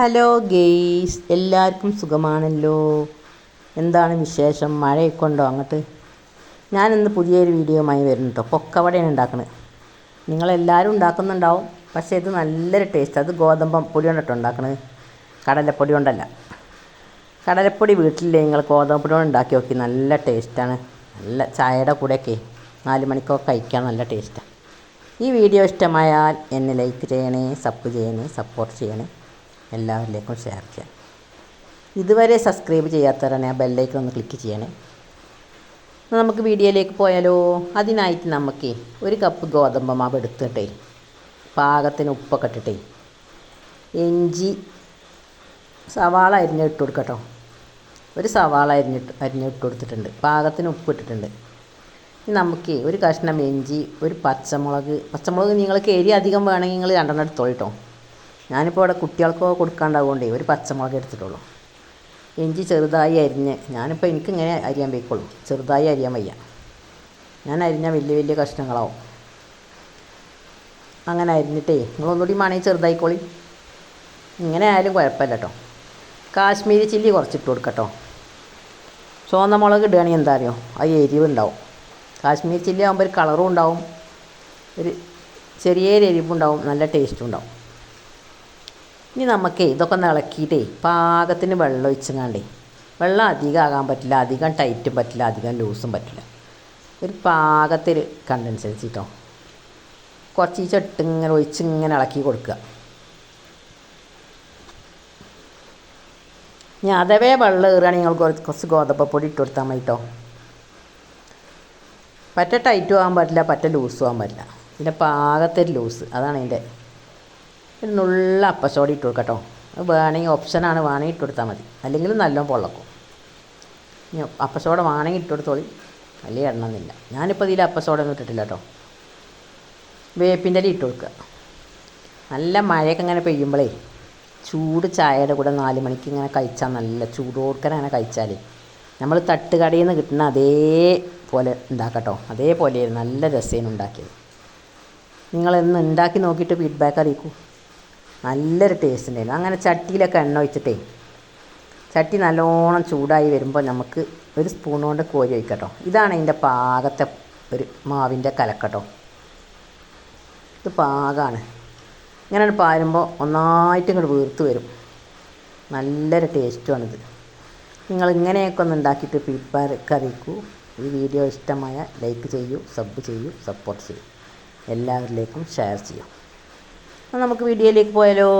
Hello guys എല്ലാവർക്കും സുഖമാണല്ലോ? എന്താണ് വിശേഷം? മഴയൊക്കെ ഉണ്ടോ അങ്ങോട്ട്? ഞാനിന്ന് പുതിയൊരു വീഡിയോയുമായി വരുന്നു കേട്ടോ പൊക്കവടയാണ് ഉണ്ടാക്കുന്നത് നിങ്ങളെല്ലാവരും ഉണ്ടാക്കുന്നുണ്ടാവും. പക്ഷേ ഇത് നല്ലൊരു ടേസ്റ്റ് അത് ഗോതമ്പ് പൊടി കൊണ്ടിട്ട് ഉണ്ടാക്കുന്നത് കടലപ്പൊടി കൊണ്ടല്ല. കടലപ്പൊടി വീട്ടിലില്ലേ? നിങ്ങൾ ഗോതമ്പ് പൊടി കൊണ്ട് ഉണ്ടാക്കി നോക്കി. നല്ല ടേസ്റ്റാണ് നല്ല ചായയുടെ കൂടെയൊക്കെ നാല് മണിക്കൊക്കെ കഴിക്കാൻ നല്ല ടേസ്റ്റാണ് ഈ വീഡിയോ ഇഷ്ടമായാൽ എന്നെ ലൈക്ക് ചെയ്യണേ സബ് ചെയ്യണേ സപ്പോർട്ട് ചെയ്യണേ. എല്ലാവരിലേക്കും ഷെയർ ചെയ്യാം. ഇതുവരെ സബ്സ്ക്രൈബ് ചെയ്യാത്തവരാണ് ആ ബെല്ലൈക്കൺ ഒന്ന് ക്ലിക്ക് ചെയ്യണേ. നമുക്ക് വീഡിയോയിലേക്ക് പോയാലോ? അതിനായിട്ട് നമുക്ക് ഒരു കപ്പ് ഗോതമ്പ് മാവ് എടുത്തിട്ടേ. പാകത്തിന് ഉപ്പൊക്കെ ഇട്ടിട്ടേ. ഇഞ്ചി സവാള അരിഞ്ഞ് ഇട്ട് കൊടുക്കട്ടോ. ഒരു സവാള അരിഞ്ഞിട്ട് അരിഞ്ഞ് ഇട്ട് കൊടുത്തിട്ടുണ്ട്. പാകത്തിന് ഉപ്പ് ഇട്ടിട്ടുണ്ട്. നമുക്ക് ഒരു കഷ്ണം ഇഞ്ചി ഒരു പച്ചമുളക്. പച്ചമുളക് നിങ്ങൾക്ക് എരി അധികം വേണമെങ്കിൽ നിങ്ങൾ രണ്ടെണ്ണം എടുത്തോളൂ കേട്ടോ ഞാനിപ്പോൾ ഇവിടെ കുട്ടികൾക്കോ കൊടുക്കാണ്ടാവുകൊണ്ടേ ഒരു പച്ചമുളക് എടുത്തിട്ടുള്ളൂ. ഇഞ്ചി ചെറുതായി അരിഞ്ഞ് ഞാനിപ്പോൾ എനിക്കിങ്ങനെ അരിയാൻ വയ്ക്കുള്ളൂ ചെറുതായി അരിയാൻ വയ്യ. ഞാൻ അരിഞ്ഞ വലിയ വലിയ കഷ്ണങ്ങളാവും. അങ്ങനെ അരിഞ്ഞിട്ടേ നിങ്ങളൊന്നുകൂടി വേണമെങ്കിൽ ചെറുതായിക്കോളി. ഇങ്ങനെ ആയാലും കുഴപ്പമില്ല കേട്ടോ കാശ്മീരി ചില്ലി കുറച്ചിട്ട് കൊടുക്കട്ടോ. ചുവന്ന മുളക് ഇടുകയാണെങ്കിൽ എന്താ അറിയോ? അത് എരിവ് ഉണ്ടാവും. കാശ്മീരി ചില്ലി ആകുമ്പോൾ ഒരു കളറും ഉണ്ടാവും. ഒരു ചെറിയൊരു എരിവുണ്ടാവും നല്ല ടേസ്റ്റും ഉണ്ടാവും. ഇനി നമുക്ക് ഇതൊക്കെ ഒന്ന് ഇളക്കിയിട്ടേ പാകത്തിന് വെള്ളം ഒഴിച്ചങ്ങാണ്ടേ. വെള്ളം അധികം ആകാൻ പറ്റില്ല അധികം ടൈറ്റും പറ്റില്ല അധികം ലൂസും പറ്റില്ല. ഒരു പാകത്തിൽ കണ്ടനുസരിച്ചിട്ടോ കുറച്ച് ചട്ട് ഇങ്ങനെ ഒഴിച്ച് ഇങ്ങനെ ഇളക്കി കൊടുക്കുക. ഇനി അഥവേ വെള്ളം ഏറുകയാണെങ്കിൽ നിങ്ങൾ കുറച്ച് കുറച്ച് ഗോതമ്പപ്പൊടി ഇട്ട് കൊടുത്താൽ മതി കേട്ടോ പറ്റ ടൈറ്റും ആകാൻ പറ്റില്ല പറ്റ ലൂസും ആകാൻ പറ്റില്ല. ഇതിന്റെ പാകത്തിൽ ലൂസ് അതാണ് അതിന്റെ ഒരു നുള്ള ഇട്ട് കൊടുക്കട്ടോ. കേട്ടോ അത് വേണമെങ്കിൽ ഓപ്ഷനാണ് വേണമെങ്കിൽ ഇട്ട് കൊടുത്താൽ മതി. അല്ലെങ്കിൽ നല്ല പൊള്ളക്കും. ഇനി അപ്പസോട വേണമെങ്കിൽ ഇട്ട് കൊടുത്തോളി. വലിയ എണ്ണമൊന്നുമില്ല ഞാനിപ്പോൾ ഇതിൽ അപ്പസോട ഒന്നും ഇട്ടിട്ടില്ല കേട്ടോ വേപ്പിന്റെ ഇട്ട് കൊടുക്കുക നല്ല മഴയൊക്കെ ഇങ്ങനെ പെയ്യുമ്പോഴേ ചൂട് ചായയുടെ കൂടെ നാല് മണിക്ക് ഇങ്ങനെ കഴിച്ചാൽ നല്ല ചൂടോടുക്കനെ അങ്ങനെ കഴിച്ചാൽ നമ്മൾ തട്ടുകടയിൽ നിന്ന് കിട്ടുന്ന അതേപോലെ ഉണ്ടാക്കട്ടോ അതേപോലെ നല്ല രസേന ഉണ്ടാക്കിയത് നിങ്ങളെന്ന് ഉണ്ടാക്കി നോക്കിയിട്ട് ഫീഡ്ബാക്ക് അറിയിക്കൂ. നല്ലൊരു ടേസ്റ്റ് ഉണ്ടായിരുന്നു. അങ്ങനെ ചട്ടിയിലൊക്കെ എണ്ണ ഒഴിച്ചിട്ടേ ചട്ടി നല്ലോണം ചൂടായി വരുമ്പോൾ നമുക്ക് ഒരു സ്പൂൺ കൊണ്ട് കോരി ഒഴിക്കട്ടോ. ഇതാണ് അതിന്റെ പാകത്തെ ഒരു മാവിന്റെ കലക്കട്ടോ. ഇത് പാകമാണ് ഇങ്ങനെ പാരുമ്പോൾ ഒന്നായിട്ട് ഇങ്ങോട്ട് വീർത്ത് വരും. നല്ലൊരു ടേസ്റ്റുമാണിത് നിങ്ങൾ ഇങ്ങനെയൊക്കെ ഒന്ന് ഉണ്ടാക്കിയിട്ട് ഫീഡ്ബാക്ക് അറിയിക്കൂ. ഈ വീഡിയോ ഇഷ്ടമായ ലൈക്ക് ചെയ്യൂ സബ് ചെയ്യൂ സപ്പോർട്ട് ചെയ്യൂ. എല്ലാവരിലേക്കും ഷെയർ ചെയ്യാം. നമുക്ക് വീഡിയോയിലേക്ക് പോയാലോ